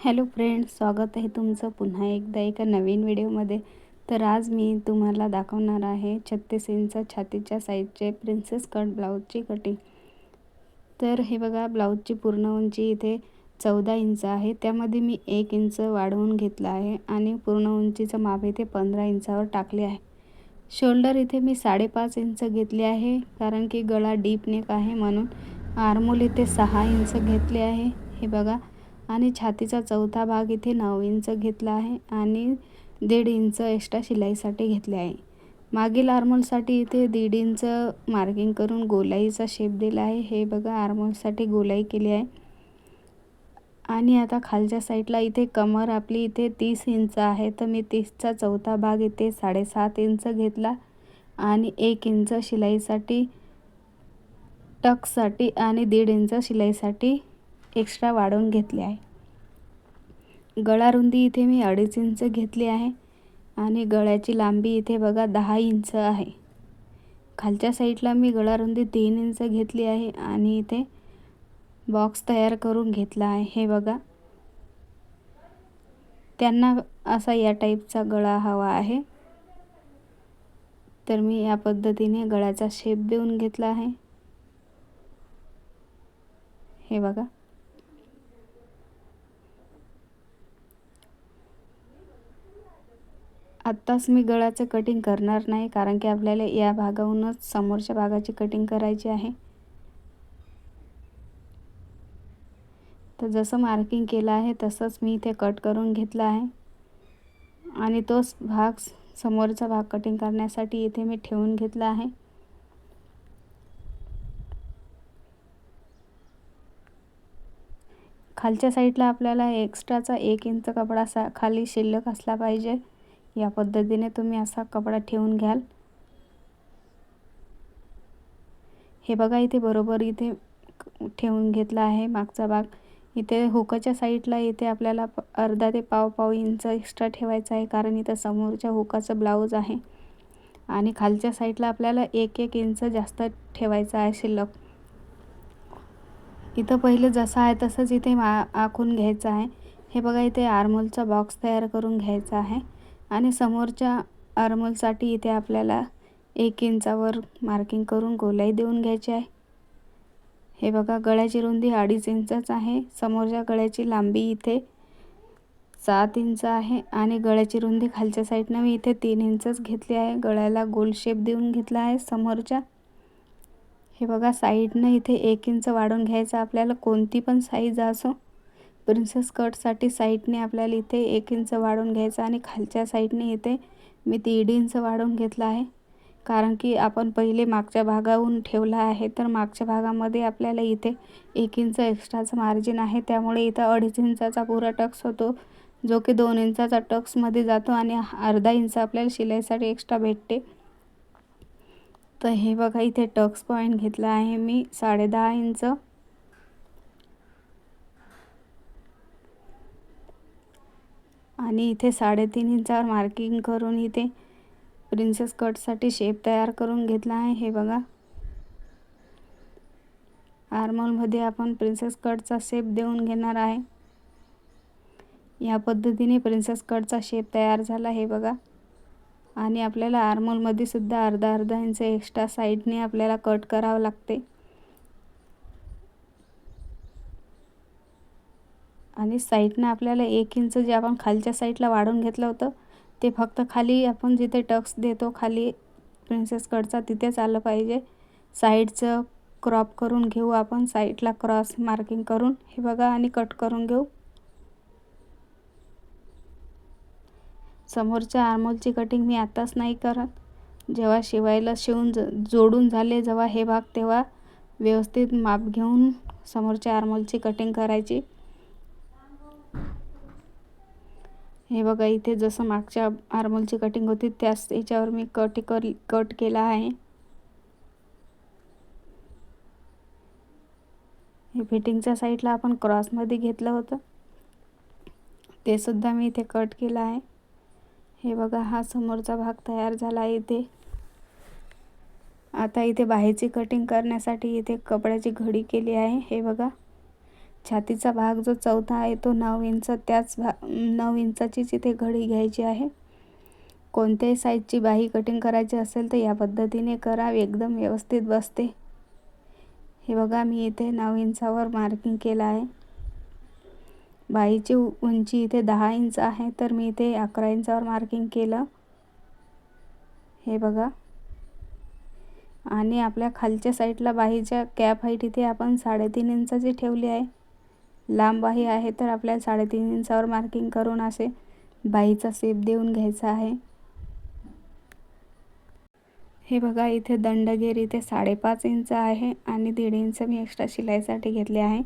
Hello friends स्वागत आहे तुमचं पुन्हा एकदा एका नवीन व्हिडिओमध्ये. तर आज मी तुम्हाला दाखवणार आहे छत्तीस इंच छातीच्या साईजचे प्रिन्सेस कट ब्लाऊजची कटिंग तर हे बघा ब्लाऊजची पूर्ण उंची इथे चौदा इंच आहे. त्यामध्ये मी एक इंच वाढवून घेतला आहे आणि पूर्ण उंचीचं माप इथे पंधरा इंचावर टाकले आहे. शोल्डर इथे मी साडेपाच इंच घेतले आहे कारण की गळा डीप नेक आहे म्हणून. आर्मोल इथे सहा इंच घेतले आहे. हे बघा आणि छातीचा चौथा भाग इथे नऊ इंच घेतला आहे आणि दीड इंच एक्स्ट्रा शिलाईसाठी घेतले आहे. मागील आर्मोलसाठी इथे दीड इंच मार्किंग करून गोलाईचा शेप दिला आहे. हे बघा आर्मोलसाठी गोलाई केली आहे. आणि आता खालच्या साईडला इथे कमर आपली इथे तीस इंच आहे. तर मी तीसचा चौथा भाग इथे साडेसात इंच घेतला आणि एक इंच शिलाईसाठी टकसाठी आणि दीड इंच शिलाईसाठी एक्स्ट्रा वाढवून घेतले आहे. गळा रुंदी इथे मी अडीच इंच घेतली आहे आणि गळ्याची लांबी इथे बघा दहा इंच आहे. खालच्या साईडला मी गळा रुंदी तीन इंच घेतली आहे आणि इथे बॉक्स तयार करून घेतला आहे. हे बघा. त्यांना असा या टाईपचा गळा हवा आहे. तर मी या पद्धतीने गळ्याचा शेप देऊन घेतला आहे. हे बघा. आत्ताच मी गळाचं कटिंग करणार नाही कारण की आपल्याला या भागाहूनच समोरच्या भागाची कटिंग करायची आहे. तर जसं मार्किंग केलं आहे तसंच मी इथे कट करून घेतलं आहे. आणि तोच भाग समोरचा भाग कटिंग करण्यासाठी इथे मी ठेवून घेतला आहे. खालच्या साईडला आपल्याला एक्स्ट्राचा एक इंच कपडा सा खाली शिल्लक असला पाहिजे. या पद्धतीने तुम्ही असा कपडा ठेवून घ्याल. हे बघा इथे बरोबर इथे ठेवून घेतला आहे मागचा भाग. इथे हुकाच्या साईडला इथे आपल्याला अर्धा ते पाव पाव इंच एक्स्ट्रा ठेवायचा आहे कारण इथं समोरच्या हुकाचं ब्लाऊज आहे. आणि खालच्या साईडला आपल्याला एक एक इंच जास्त ठेवायचं आहे शिल्लक. इथं पहिलं जसं आहे तसंच इथे मा आखून घ्यायचं आहे. हे बघा इथे आरमोलचा बॉक्स तयार करून घ्यायचा आहे. आणि समोरच्या आर्मोलसाठी इथे आपल्याला एक इंचावर मार्किंग करून गोलाई देऊन घ्यायची आहे. हे बघा गळ्याची रुंदी अडीच इंचच आहे. समोरच्या गळ्याची लांबी इथे सात इंच आहे आणि गळ्याची रुंदी खालच्या साईडनं मी इथे तीन इंचच घेतली आहे. गळ्याला गोल शेप देऊन घेतला आहे समोरच्या. हे बघा साईडनं इथे एक इंच वाढून घ्यायचं आपल्याला कोणती पण साईज असो प्रिन्सेस कटसाठी साईडने आपल्याला इथे एक इंच वाढवून घ्यायचं आणि खालच्या साईडने इथे मी दीड इंच वाढवून घेतला आहे. कारण की आपण पहिले मागच्या भागाहून ठेवला आहे तर मागच्या भागामध्ये आपल्याला इथे एक इंच एक्स्ट्राचं मार्जिन आहे. त्यामुळे इथं अडीच इंचाचा पुरा टक्स होतो जो की दोन इंचाचा टक्समध्ये जातो आणि अर्धा इंच आपल्याला शिलाईसाठी एक्स्ट्रा भेटते. तर हे बघा इथे टक्स पॉईंट घेतला आहे मी साडेदहा इंच आणि इथे साडेतीन इंचावर मार्किंग करून इथे प्रिन्सेस कटसाठी शेप तयार करून घेतला आहे. हे बघा. आर्मोलमध्ये आपण प्रिन्सेस कटचा शेप देऊन घेणार आहे. या पद्धतीने प्रिन्सेस कटचा शेप तयार झाला. हे बघा. आणि आपल्याला आर्मोलमध्ये सुद्धा अर्धा अर्धा इंच एक्स्ट्रा साईडने आपल्याला कट करावं लागते. आणि साईडनं आपल्याला एक इंच जे आपण खालच्या साईडला वाढवून घेतलं होतं ते फक्त खाली आपण जिथे टक्स देतो खाली प्रिन्सेस कटचा तिथेच आलं पाहिजे. साईडचं क्रॉप करून घेऊ आपण साईडला क्रॉस मार्किंग करून. हे बघा आणि कट करून घेऊ. समोरच्या आर्मोलची कटिंग मी आत्ताच नाही करत. जेव्हा शिवायला शिवून ज जोडून झाले जेव्हा हे भाग तेव्हा व्यवस्थित माप घेऊन समोरच्या आर्मोलची कटिंग करायची. हे बघा इथे जसं मागच्या आरमोलची कटिंग होती त्याच याच्यावर मी कट कर कट केला आहे. हे फिटिंगच्या साईडला आपण क्रॉसमध्ये घेतलं होतं. ते सुद्धा मी इथे कट केलं आहे. हे बघा हा समोरचा भाग तयार झाला आहे इथे. आता इथे बाहेरची कटिंग करण्यासाठी इथे कपड्याची घडी केली आहे. हे बघा. छातीचा भाग जो चौथा आहे तो नऊ इंच त्याच भा नऊ इंचाचीच इथे घडी घ्यायची आहे. कोणत्याही साईजची बाही कटिंग करायची असेल तर या पद्धतीने करा एकदम व्यवस्थित बसते. हे बघा मी इथे नऊ इंचावर मार्किंग केलं आहे. बाईची उंची इथे दहा इंच आहे तर मी इथे अकरा इंचावर मार्किंग केलं. हे बघा. आणि आपल्या खालच्या साईडला बाहीच्या कॅप हाईट इथे आपण साडेतीन इंचाची ठेवली आहे. लांब बाही आहे तर आपल्याला साडेतीन इंचावर मार्किंग करून असे बाहीचा सेप देऊन घ्यायचा आहे. हे बघा इथे दंडगेर इथे साडेपाच इंच आहे आणि दीड इंच मी एक्स्ट्रा शिलाईसाठी घेतले आहे.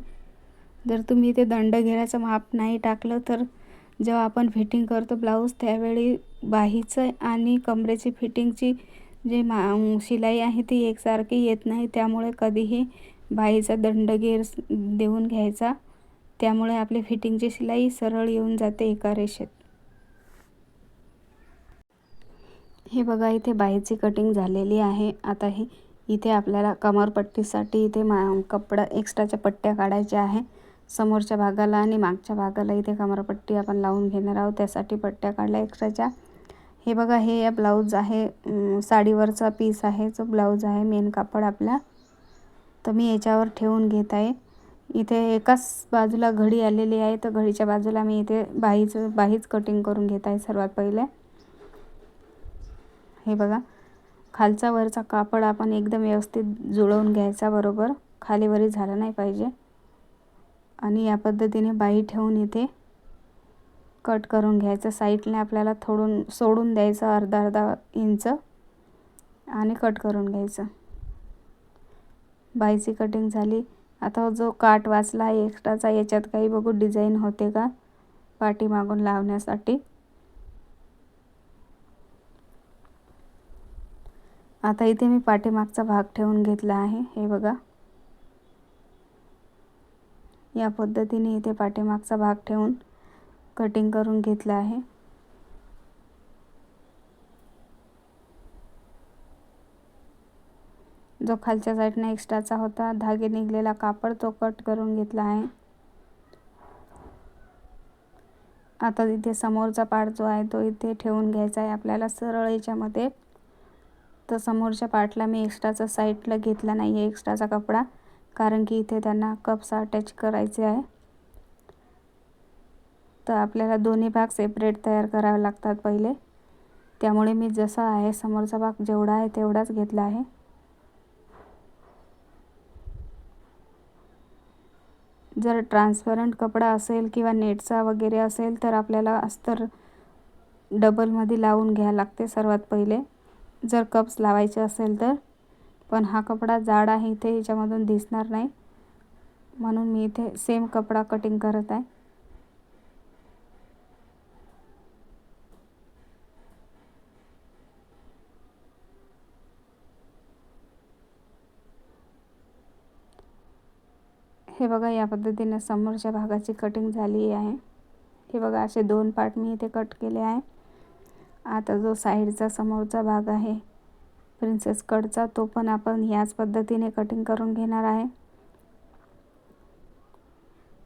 जर तुम्ही इथे दंडगेराचं माप नाही टाकलं तर जेव्हा आपण फिटिंग करतो ब्लाऊज त्यावेळी बाहीचं आणि कमरेची फिटिंगची जे मा शिलाई आहे ती एकसारखी येत नाही. त्यामुळे कधीही बाहीचा दंडगेर देऊन घ्यायचा. त्यामुळे आपली फिटिंगची शिलाई सरळ येऊन जाते एका रेषेत. हे बघा इथे बाहेरची कटिंग झालेली आहे. आता ही इथे आपल्याला कमरपट्टीसाठी इथे मा कपडा एक्स्ट्राच्या पट्ट्या काढायच्या आहे. समोरच्या भागाला आणि मागच्या भागाला इथे कमरपट्टी आपण लावून घेणार आहोत. त्यासाठी पट्ट्या काढल्या एक्स्ट्राच्या हे बघा हे या ब्लाऊज आहे. साडीवरचा पीस आहे. जो ब्लाऊज आहे मेन कापड आपला. तर मी याच्यावर ठेवून घेत आहे. इथे एकाच बाजूला घडी आलेली आहे. तर घडीच्या बाजूला मी इथे बाहीचं बाहीच कटिंग करून घेत आहे सर्वात पहिले. हे बघा. खालचा वरचा कापड आपण एकदम व्यवस्थित जुळवून घ्यायचा बरोबर. खालीवरी झाला नाही पाहिजे. आणि या पद्धतीने बाही ठेवून इथे कट करून घ्यायचं. साईडने आपल्याला थोडून सोडून द्यायचं अर्धा अर्धा इंच. आणि कट करून घ्यायचं. बाईची कटिंग झाली. आता जो काट वाचला आहे एक्स्ट्राचा याच्यात काही बघू डिझाईन होते का? पाठीमागून लावण्यासाठी. आता इथे मी पाठीमागचा भाग ठेवून घेतला आहे. हे बघा. या पद्धतीने इथे पाठीमागचा भाग ठेवून कटिंग करून घेतला आहे. जो खालच्या साईडने एक्स्ट्राचा होता धागे निघलेला कापड तो कट करून घेतला आहे. आता इथे समोरचा पार्ट जो आहे तो इथे ठेवून घ्यायचा आहे. आपल्याला सरळ याच्यामध्ये तर समोरच्या पार्टला मी एक्स्ट्राचा साईडला घेतला नाही आहे एक्स्ट्राचा कपडा कारण की इथे त्यांना कप्स अटॅच करायचे आहे. तर आपल्याला दोन्ही भाग सेपरेट तयार करावे लागतात पहिले. त्यामुळे मी जसा आहे समोरचा भाग जेवढा आहे तेवढाच घेतला आहे. जर ट्रान्सपरंट कपडा असेल किंवा नेटचा वगैरे असेल तर आपल्याला अस्तर डबलमध्ये लावून घ्यायला लागते सर्वात पहिले. जर कप्स लावायचे असेल तर. पण हा कपडा जाड आहे इथे याच्यामधून दिसणार नाही. म्हणून मी इथे सेम कपडा कटिंग करत आहे. हे बघा या पद्धतीने समोरच्या भागाची कटिंग झाली आहे. हे बघा असे दोन पार्ट मी इथे कट केले आहे. आता जो साईडचा समोरचा भाग आहे प्रिन्सेस कटचा तो पण आपण ह्याच पद्धतीने कटिंग करून घेणार आहे.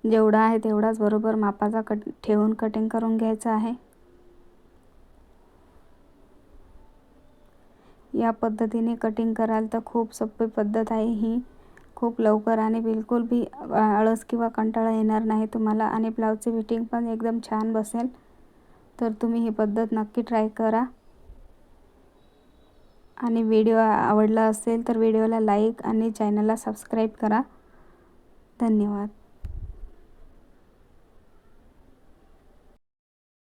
जेवढा आहे तेवढाच बरोबर मापाचा कट ठेवून कटिंग करून घ्यायचा आहे. या पद्धतीने कटिंग कराल तर खूप सोपी पद्धत आहे ही. खूप लवकर आणि बिलकुल बी आळस किंवा कंटाळा येणार नाही तुम्हाला आणि ब्लाऊजची फिटिंग पण एकदम छान बसेल. तर तुम्ही ही पद्धत नक्की ट्राय करा. आणि व्हिडिओ आवडला असेल तर व्हिडिओला लाईक आणि चॅनलला सबस्क्राईब करा. धन्यवाद.